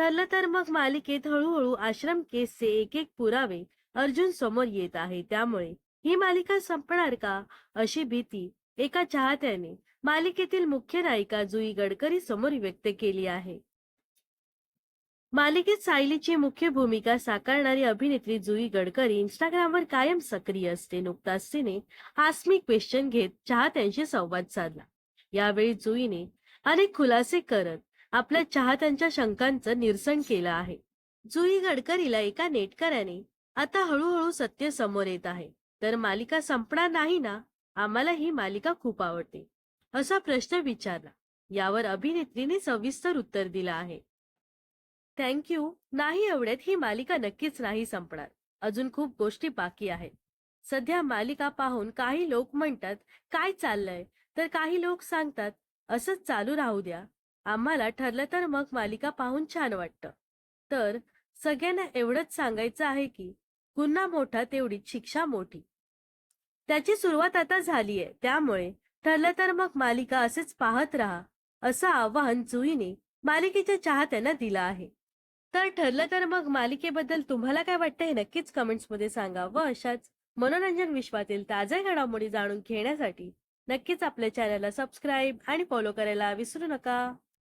ठरलं तर मग मालिकेत हळूहळू आश्रम केसचे एक एक पुरावे अर्जुन समोर येत आहे. त्यामुळे ही मालिका संपणार का? अशी भीती एका चाहत्याने मालिकेतील मुख्य नायिका जुई गडकरी समोर व्यक्त केली आहे. मालिकेत सायलीची मुख्य भूमिका साकारणारी अभिनेत्री जुई गडकरी इंस्टाग्रामवर कायम सक्रिय असते. नुकताच तिने आस्मी क्वेश्चन घेत चाहत्यांशी संवाद साधला. यावेळी जुईने अनेक खुलासे करत आपल्या चाहत्यांच्या शंकांचं निरसन केलं आहे. जुई गडकरीला एका नेटकऱ्याने आता हळूहळू सत्य समोर येत आहे. तर मालिका संपणार नाही ना? आम्हाला ही मालिका खूप आवडते. असा प्रश्न विचारला. यावर अभिनेत्रीने सविस्तर उत्तर दिलं आहे. थँक्यू नाही एवढ्यात ही मालिका नक्कीच नाही संपणार. अजून खूप गोष्टी बाकी आहेत. सध्या मालिका पाहून काही लोक म्हणतात काय चाललंय? तर काही लोक सांगतात असंच चालू राहू द्या. आम्हाला ठरलं तर मग मालिका पाहून छान वाटतं. तर सगळ्यांना एवढंच सांगायचं आहे की गुन्हा मोठा तेवढीच शिक्षा मोठी. त्याची सुरुवात आता झालीय त्यामुळे ठरलं तर मग मालिका असेच पाहत राहा असं आवाहन जुईने मालिकेच्या चाहत्यांना दिलं आहे. तर ठरलं तर मग मालिकेबद्दल तुम्हाला काय वाटतं हे नक्कीच कमेंट्समध्ये सांगा व अशाच मनोरंजन विश्वातील ताज्या घडामोडी जाणून घेण्यासाठी नक्कीच आपल्या चॅनलला सबस्क्राईब आणि फॉलो करायला विसरू नका.